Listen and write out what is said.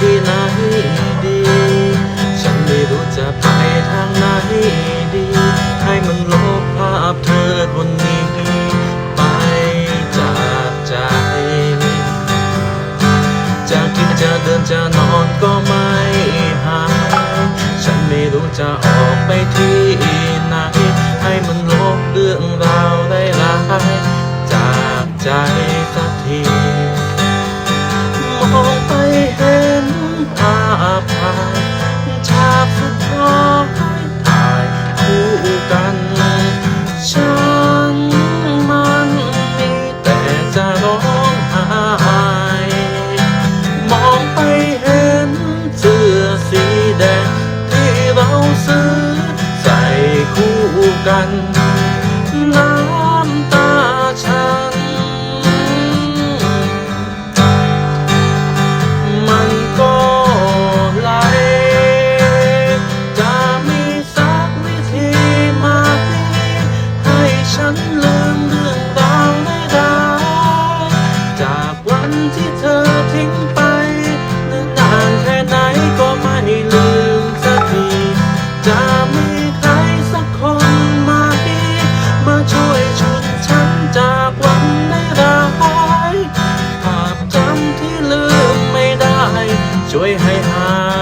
ที่ไหนดี ฉันไม่รู้จะไปทางไหนดี ให้มันลบภาพเธอคนนี้ ไปจากใจ จะกินจะเดินจะนอนก็ไม่หาย ฉันไม่รู้จะออกไปที่ไหน ให้มันาพถ่ายฉากสุดท้ายถ่ายคู่กัน ฉันมันมีแต่จะร้องไห้มองไปเห็นเสื้อสีแดงที่เราซื้อใส่คู่กันา